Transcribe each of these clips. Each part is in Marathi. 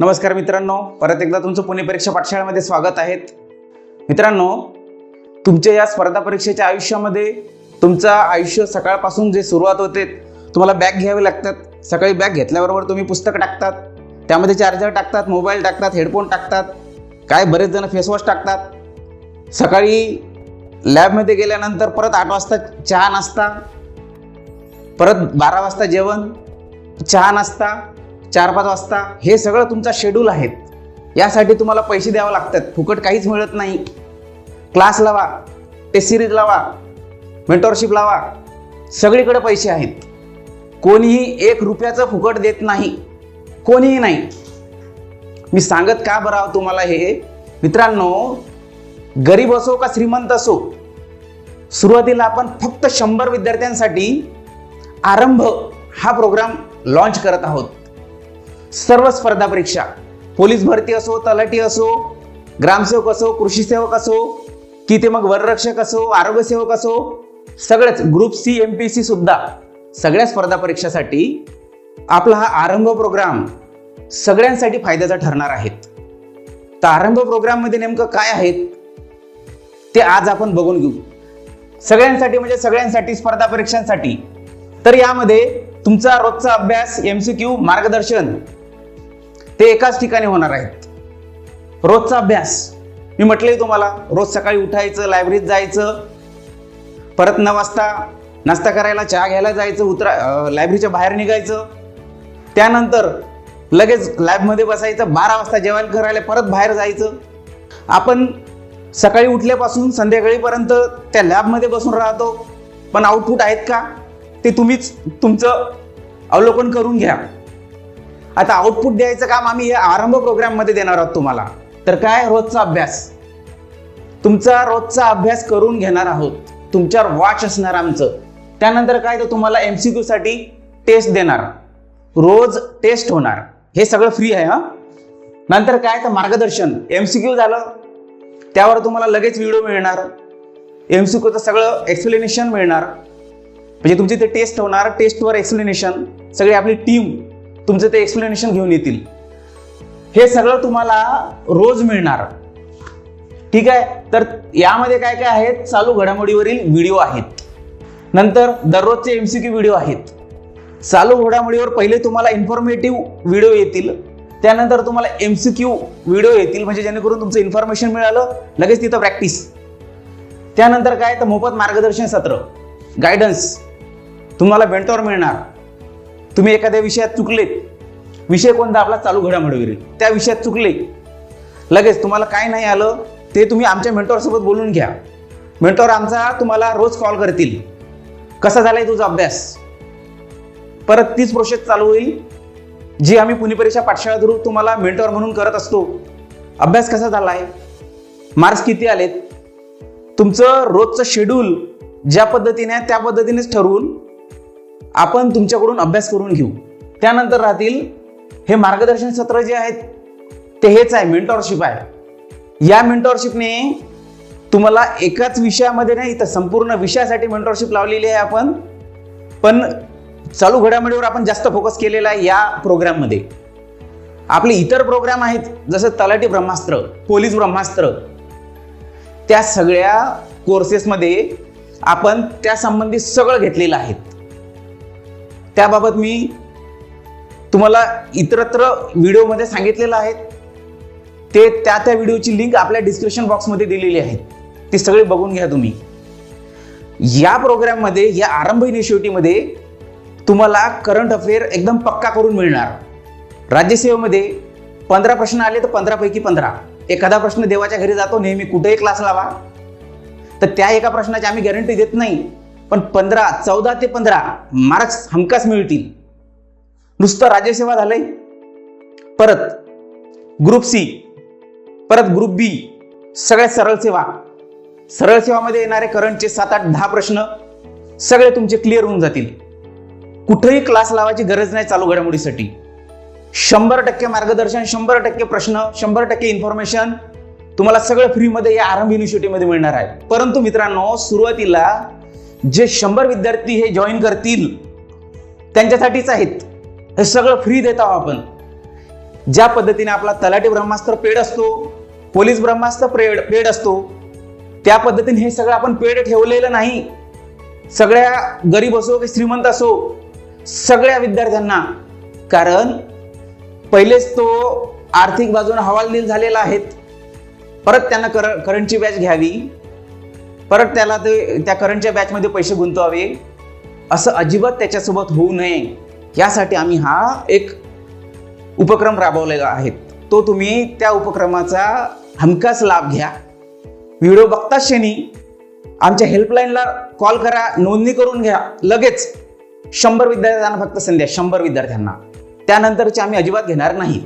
नमस्कार मित्रांनो परत एकदा तुमचं पुणे परीक्षा पाठशाळेमध्ये स्वागत आहेत मित्रांनो तुमच्या या स्पर्धा परीक्षेच्या आयुष्यामध्ये तुमचं आयुष्य सकाळपासून जे सुरुवात होते तुम्हाला बॅग घ्यावे लागतात. सकाळी बॅग घेतल्याबरोबर तुम्ही पुस्तक टाकतात. त्यामध्ये चार्जर टाकतात मोबाईल टाकतात हेडफोन टाकतात. काय बरेच जण फेसवॉश टाकतात. सकाळी लॅबमध्ये गेल्यानंतर परत आठ वाजता चहा नाश्ता परत बारा वाजता जेवण चहा नाश्ता चार पाच वाजता हे सगळं तुमचा शेड्यूल आहेत. यासाठी तुम्हाला पैसे द्यावे लागतात. फुकट काहीच मिळत नाही. क्लास लावा टेस्ट सिरीज लावा मेंटॉरशिप लावा सगळीकडे पैसे आहेत. कोणीही एक रुपयाचं फुकट देत नाही. कोणीही नाही. मी सांगत का बरं आहो तुम्हाला हे? मित्रांनो गरीब असो का श्रीमंत असो सुरुवातीला आपण फक्त शंभर विद्यार्थ्यांसाठी आरंभ हा प्रोग्राम लॉन्च करत आहोत. सर्व स्पर्धा परीक्षा. पोलीस भरती असो तलाठी असो ग्रामसेवक असो कृषी सेवक असो की ते मग वररक्षक असो आरोग्य सेवक असो सगळेच group C M P C सुद्धा सगळ्या स्पर्धा परीक्षासाठी आपला हा आरंभ प्रोग्राम सगळ्यांसाठी फायद्याचा ठरणार आहेत. तर आरंभ प्रोग्राममध्ये नेमकं काय आहेत ते आज आपण बघून घेऊ. सगळ्यांसाठी म्हणजे सगळ्यांसाठी स्पर्धा परीक्षांसाठी. तर यामध्ये तुमचा रोजचा अभ्यास एम सी क्यू मार्गदर्शन ते एकाच ठिकाणी होणार आहेत. रोजचा अभ्यास. मी म्हटले तुम्हाला रोज सकाळी उठायचं लायब्ररीत जायचं परत नऊ वाजता नाश्ता करायला चहा घ्यायला जायचं उतरा लायब्ररीच्या बाहेर निघायचं. त्यानंतर लगेच लॅबमध्ये बसायचं बारा वाजता जेवण करायला परत बाहेर जायचं. आपण सकाळी उठल्यापासून संध्याकाळीपर्यंत त्या लॅबमध्ये बसून राहतो. पण आउटपुट आहेत का? ते तुम्हीच तुमचं अवलोकन करून घ्या. आता आउटपुट द्यायचं काम आम्ही या आरंभ प्रोग्राममध्ये देणार आहोत तुम्हाला. तर काय रोजचा अभ्यास? तुमचा रोजचा अभ्यास करून घेणार आहोत. तुमच्यावर वॉच असणार आमचं. त्यानंतर काय तर तुम्हाला एम सी साठी टेस्ट देणार. रोज टेस्ट होणार. हे सगळं फ्री आहे हा? नंतर काय तर मार्गदर्शन. एम सी क्यू झालं. त्यावर तुम्हाला लगेच व्हिडिओ मिळणार. एम सी क्यूचं सगळं एक्सप्लेनेशन मिळणार. म्हणजे तुमची ते टेस्ट होणार. टेस्टवर एक्सप्लेनेशन सगळी आपली टीम तुमचं ते एक्सप्लेनेशन घेऊन येतील. हे सगळं तुम्हाला रोज मिळणार. ठीक आहे? तर यामध्ये काय काय आहेत? चालू घडामोडीवरील व्हिडिओ आहेत. नंतर दररोजचे एम सी क्यू व्हिडिओ आहेत. चालू घडामोडीवर पहिले तुम्हाला इन्फॉर्मेटिव्ह व्हिडिओ येतील. त्यानंतर तुम्हाला एम सी क्यू व्हिडिओ येतील. म्हणजे जेणेकरून तुमचं इन्फॉर्मेशन मिळालं लगेच तिथं प्रॅक्टिस त्यानंतर काय? तर मोफत मार्गदर्शन सत्र. गायडन्स तुम्हाला बेंटॉर मिळणार. तुम्ही एखाद्या विषयात चुकलेत विषय कोणता? आपला चालू घडामोडीवरील त्या विषयात चुकले. लगेच तुम्हाला काय नाही आलं ते तुम्ही आमच्या मेंटॉरसोबत बोलून घ्या. मेंटॉर आमचा तुम्हाला रोज कॉल करतील. कसा झालाय तुझा अभ्यास? परत तीच प्रोसेस चालू होईल. जी आम्ही पुणे परीक्षा पाठशाळा थ्रू तुम्हाला मेंटॉर म्हणून करत असतो. अभ्यास कसा झालाय? मार्क्स किती आलेत? तुमचं रोजचं शेड्यूल ज्या पद्धतीने त्या पद्धतीनेच ठरवून आपण तुमच्याकडून अभ्यास करून घेऊ. त्यानंतर राहतील हे मार्गदर्शन सत्र जे आहेत ते हेच आहे मेंटॉरशिप आहे. या मेंटॉरशिपने तुम्हाला एकाच विषयामध्ये नाही तर संपूर्ण विषयासाठी मेंटॉरशिप लावलेली आहे आपण. पण चालू घडामोडीवर आपण जास्त फोकस केलेला आहे या प्रोग्राममध्ये आपले इतर प्रोग्राम आहेत जसं तलाठी ब्रह्मास्त्र पोलीस ब्रह्मास्त्र. त्या सगळ्या कोर्सेसमध्ये आपण त्यासंबंधी सगळं घेतलेलं आहे. त्याबाबत मी तुम्हाला इतरत्र व्हिडिओमध्ये सांगितलेलं आहे. ते त्या त्या व्हिडिओची लिंक आपल्या डिस्क्रिप्शन बॉक्समध्ये दिलेली आहे. ती सगळी बघून घ्या तुम्ही. या प्रोग्राममध्ये या आरंभ इनिशिएटिव्हमध्ये तुम्हाला करंट अफेअर एकदम पक्का करून मिळणार. राज्यसेवेमध्ये पंधरा प्रश्न आले तर पंधरापैकी पंधरा. एखादा प्रश्न देवाच्या घरी जातो नेहमी कुठेही क्लास लावा. तर त्या एका प्रश्नाची आम्ही गॅरंटी देत नाही. पण पंधरा चौदा ते पंधरा मार्क्स हमखास मिळतील. नुसतं राज्यसेवा झालंय. परत ग्रुप सी परत ग्रुप बी सगळ्या सरळ सेवा. सरळ सेवामध्ये येणारे करंटचे सात आठ दहा प्रश्न सगळे तुमचे क्लिअर होऊन जातील. कुठेही क्लास लावायची गरज नाही चालू घडामोडीसाठी. शंभर टक्के मार्गदर्शन शंभर टक्के प्रश्न शंभर टक्के इन्फॉर्मेशन तुम्हाला सगळं फ्रीमध्ये या आरंभ युनिव्हर्सिटीमध्ये मिळणार आहे. परंतु मित्रांनो सुरुवातीला जे शंभर विद्यार्थी हे जॉईन करतील त्यांच्यासाठीच आहेत. हे सगळं फ्री देत आहोत आपण. ज्या पद्धतीने आपला तलाठी ब्रह्मास्त्र पेड असतो पोलीस ब्रह्मास्त्र पेड पेड असतो त्या पद्धतीने हे सगळं आपण पेड ठेवलेलं नाही. सगळ्या गरीब असो की श्रीमंत असो सगळ्या विद्यार्थ्यांना कारण पहिलेच तो आर्थिक बाजूने हवालदिल झालेला आहेत परत त्यांना कर करंटची बॅच घ्यावी. परत त्याला ते त्या करंटच्या बॅचमध्ये पैसे गुंतवावे. असं अजिबात त्याच्यासोबत होऊ नये. यासाठी आम्ही हा एक उपक्रम राबवलेला आहे. तो तुम्ही त्या उपक्रमाचा हमखास लाभ घ्या. व्हिडिओ बघता क्षणी आमच्या हेल्पलाईनला कॉल करा नोंदणी करून घ्या. लगेच शंभर विद्यार्थ्यांना फक्त संध्या शंभर विद्यार्थ्यांना. त्यानंतरचे आम्ही अजिबात घेणार नाही.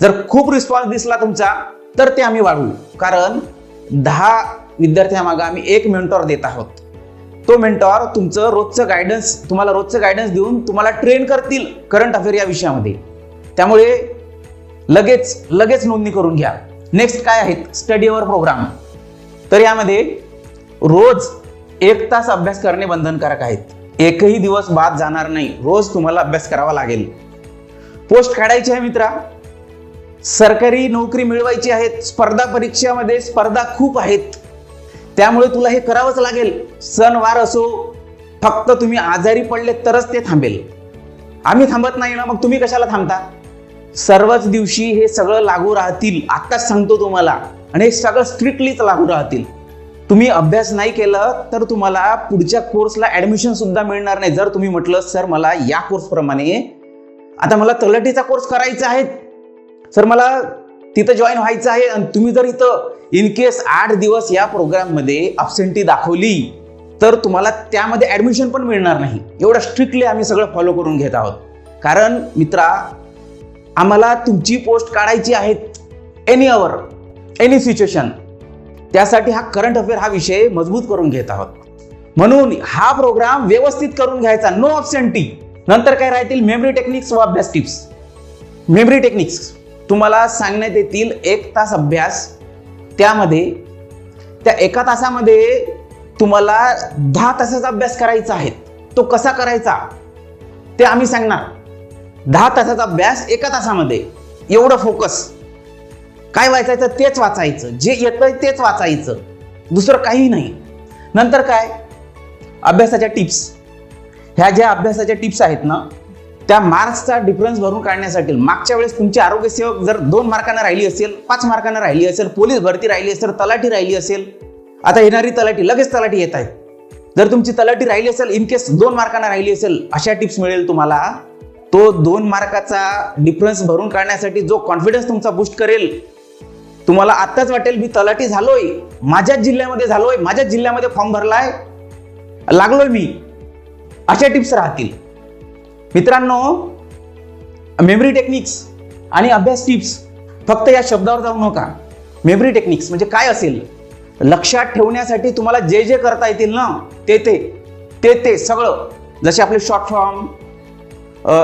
जर खूप रिस्पॉन्स दिसला तुमचा तर ते आम्ही वाढवू. कारण दहा विद्यार्थ्यामागं आम्ही एक मेंटॉर देत आहोत. तो मेंटॉर तुमचं रोजचं गायडन्स तुम्हाला रोजचं गायडन्स देऊन तुम्हाला ट्रेन करतील करंट अफेअर या विषयामध्ये. त्यामुळे लगेच लगेच नोंदणी करून घ्या. नेक्स्ट काय आहेत? स्टडी अवर प्रोग्राम तर यामध्ये रोज एक तास अभ्यास करणे बंधनकारक आहेत. एकही दिवस बाद जाणार नाही. रोज तुम्हाला अभ्यास करावा लागेल. पोस्ट काढायची आहे मित्रा. सरकारी नोकरी मिळवायची आहेत. स्पर्धा परीक्षामध्ये स्पर्धा खूप आहेत. त्यामुळे तुला हे करावंच लागेल. सणवार असो फक्त तुम्ही आजारी पडले तरच ते थांबेल. आम्ही थांबत नाही ना मग तुम्ही कशाला थांबता? सर्वच दिवशी हे सगळं लागू राहतील आत्ताच सांगतो तुम्हाला. आणि हे सगळं स्ट्रिक्टलीच लागू राहतील. तुम्ही अभ्यास नाही केलं तर तुम्हाला पुढच्या कोर्सला ऍडमिशन सुद्धा मिळणार नाही. जर तुम्ही म्हटलं सर मला या कोर्सप्रमाणे आता मला तलाठीचा कोर्स करायचा आहे. सर मला तिथं जॉईन व्हायचं आहे आणि तुम्ही जर इथं इन केस आठ दिवस या प्रोग्राममध्ये अबसेंटी दाखवली तर तुम्हाला त्यामध्ये ॲडमिशन पण मिळणार नाही. एवढं स्ट्रिक्टली आम्ही सगळं फॉलो करून घेत आहोत. कारण मित्रा आम्हाला तुमची पोस्ट काढायची आहेत एनी अवर एनी सिच्युएशन त्यासाठी हा करंट अफेअर हा विषय मजबूत करून घेत आहोत. म्हणून हा प्रोग्राम व्यवस्थित करून घ्यायचा नो ऑब्सेंटी नंतर काय राहतील? मेमरी टेक्निक्स व अभ्यास टिप्स मेमरी टेक्निक्स तुम्हाला सांगण्यात येतील एक तास अभ्यास त्यामध्ये त्या एका तासामध्ये तुम्हाला दहा तासाचा अभ्यास करायचा आहे. तो कसा करायचा? ते आम्ही सांगणार. दहा तासाचा अभ्यास एका तासामध्ये. एवढं फोकस काय वाचायचं? तेच वाचायचं. जे येतंय तेच वाचायचं. दुसरं काही नाही. नंतर काय? अभ्यासाच्या टिप्स ह्या ज्या अभ्यासाच्या टिप्स आहेत ना त्या मार्क्सचा डिफरन्स भरून काढण्यासाठी मागच्या वेळेस तुमची आरोग्य सेवक जर दोन मार्कांना राहिली असेल पाच मार्कांना राहिली असेल पोलीस भरती राहिली असेल तलाठी राहिली असेल आता येणारी तलाठी लगेच तलाठी येत आहे. जर तुमची तलाठी राहिली असेल इन केस दोन मार्कांना राहिली असेल अशा टिप्स मिळेल तुम्हाला. तो दोन मार्काचा डिफरन्स भरून काढण्यासाठी जो कॉन्फिडन्स तुमचा बूस्ट करेल तुम्हाला आत्ताच वाटेल मी तलाठी झालोय माझ्याच जिल्ह्यामध्ये झालोय माझ्याच जिल्ह्यामध्ये फॉर्म भरलाय लागलोय मी. अशा टिप्स राहतील. मित्रांनो मेमरी टेक्निक्स आणि अभ्यास टिप्स फक्त या शब्दावर जाऊ नका. मेमरी टेक्निक्स म्हणजे काय असेल? लक्षात ठेवण्यासाठी तुम्हाला जे जे करता येतील ना ते ते ते ते सगळं. जसे आपले शॉर्ट फॉर्म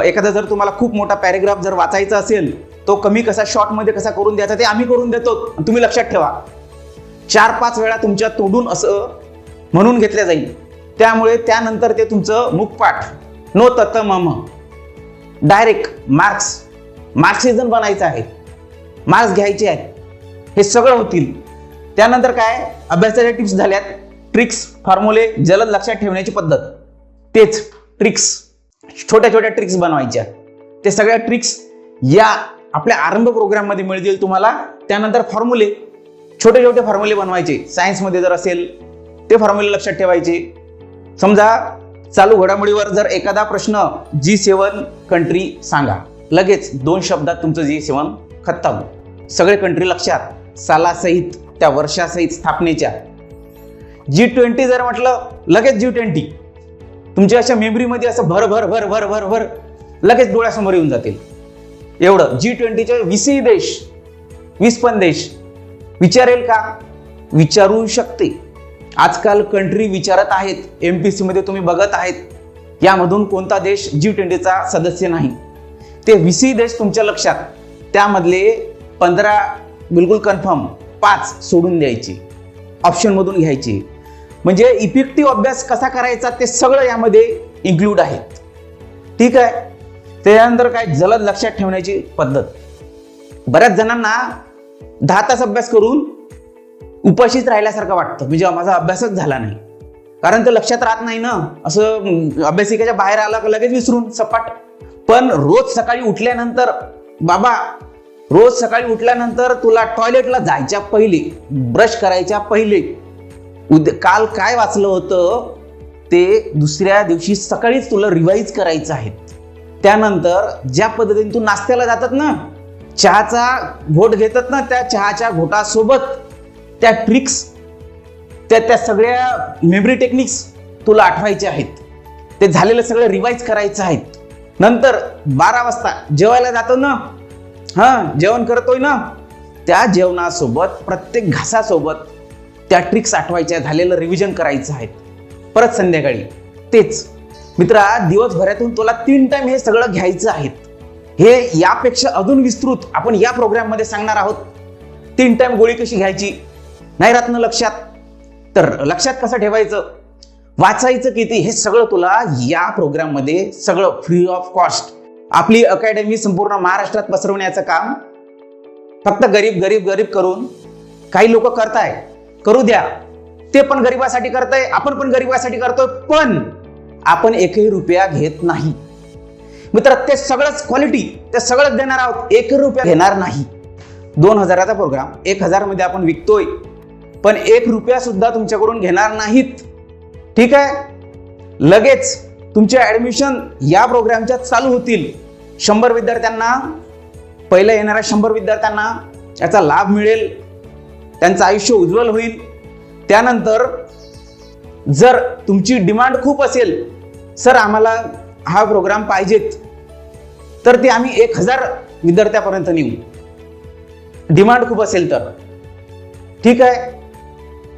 एखादा जर तुम्हाला खूप मोठा पॅरेग्राफ जर वाचायचा असेल तो कमी कसा शॉर्टमध्ये कसा करून द्यायचा ते आम्ही करून देतो. तुम्ही लक्षात ठेवा. चार पाच वेळा तुमच्या तोडून असं म्हणून घेतल्या जाईल. त्यामुळे त्यानंतर ते तुमचं मुखपाठ नो तत्तम मम डायरेक्ट मार्क्स मार्क्सिझम बनायचं आहे. मार्क्स घ्यायचे आहेत. हे सगळं होतील. त्यानंतर काय? अभ्यासाच्या टिप्स झाल्यात. ट्रिक्स फॉर्म्युले जलद लक्षात ठेवण्याची पद्धत. तेच ट्रिक्स छोट्या छोट्या ट्रिक्स बनवायच्या. ते सगळ्या ट्रिक्स या आपल्या आरंभ प्रोग्राममध्ये मिळतील तुम्हाला. त्यानंतर फॉर्म्युले छोटे छोटे फॉर्म्युले बनवायचे. सायन्समध्ये जर असेल ते फॉर्म्युले लक्षात ठेवायचे. समजा चालू घडामोडीवर जर एखादा प्रश्न जी सेवन कंट्री सांगा लगेच दोन शब्दात तुमचं जी सेवन खत्तम सगळे कंट्री लक्षात सालासहित त्या वर्षासहित स्थापनेच्या. जी ट्वेंटी जर म्हटलं लगेच जी ट्वेंटी तुमच्या अशा मेमरीमध्ये असं भर भर भर भर भर भर लगेच डोळ्यासमोर येऊन जातील. एवढं. जी ट्वेंटीचे वीसही देश वीस पण देश. विचारेल का? विचारू शकते. आजकाल कंट्री विचारत आहेत एम पी सीमध्ये तुम्ही बघत आहेत यामधून कोणता देश जी ट्वेंटीचा सदस्य नाही. ते वीसही देश तुमच्या लक्षात त्यामधले पंधरा बिलकुल कन्फर्म पाच सोडून द्यायची ऑप्शनमधून घ्यायची. म्हणजे इफेक्टिव्ह अभ्यास कसा करायचा ते सगळं यामध्ये इन्क्लूड आहेत ठीक आहे? त्यानंतर काय? जलद लक्षात ठेवण्याची पद्धत. बऱ्याच जणांना दहा तास अभ्यास करून उपाशीच राहिल्यासारखं वाटतं. म्हणजे माझा अभ्यासच झाला नाही. कारण ते लक्षात राहत नाही ना. असं अभ्यासिकेच्या बाहेर आला का लगेच विसरून सपाट. पण रोज सकाळी उठल्यानंतर बाबा रोज सकाळी उठल्यानंतर तुला टॉयलेटला जायच्या पहिले ब्रश करायच्या पहिले उद्या काल काय वाचलं होतं? ते दुसऱ्या दिवशी सकाळीच तुला रिवाईज करायचं आहे. त्यानंतर ज्या पद्धतीने तू नाश्त्याला जातात ना चहाचा घोट घेतात ना त्या चहाच्या घोटासोबत त्या ट्रिक्स त्या त्या सगळ्या मेमरी टेक्निक्स तुला आठवायच्या आहेत. ते झालेलं सगळं रिवाईज करायचं आहेत. नंतर बारा वाजता जेवायला जातो ना? हां जेवण करतोय ना? त्या जेवणासोबत प्रत्येक घासासोबत त्या ट्रिक्स आठवायच्या झालेलं रिव्हिजन करायचं आहे परत संध्याकाळी. तेच. मित्रा दिवसभरातून तुला तीन टाइम हे सगळं घ्यायचं आहे हे यापेक्षा अजून विस्तृत आपण या प्रोग्राममध्ये सांगणार आहोत. तीन टाइम गोळी कशी घ्यायची? नाही राहत ना लक्षात. तर लक्षात कसं ठेवायचं? वाचायचं किती? हे सगळं तुला या प्रोग्राममध्ये सगळं फ्री ऑफ कॉस्ट आपली अकॅडमी संपूर्ण महाराष्ट्रात पसरवण्याचं काम फक्त गरीब गरीब गरीब करून काही लोक करताय. करू द्या. ते पण गरिबासाठी करताय आपण पण गरिबासाठी करतोय पण आपण एकही रुपया घेत नाही. मित्र ते सगळंच क्वालिटी ते सगळंच देणार आहोत. एक रुपया घेणार नाही. दोन हजाराचा प्रोग्राम एक हजारमध्ये आपण विकतोय. पण एक रुपया सुद्धा तुमच्याकडून घेणार नाहीत. ठीक आहे? लगेच तुमचे ऍडमिशन या प्रोग्रामच्या चालू होतील. शंभर विद्यार्थ्यांना पहिल्या येणाऱ्या शंभर विद्यार्थ्यांना याचा लाभ मिळेल. त्यांचं आयुष्य उज्ज्वल होईल. त्यानंतर जर तुमची डिमांड खूप असेल सर आम्हाला हा प्रोग्राम पाहिजेत. तर ते आम्ही एक हजार विद्यार्थ्यापर्यंत नेऊ. डिमांड खूप असेल तर. ठीक आहे?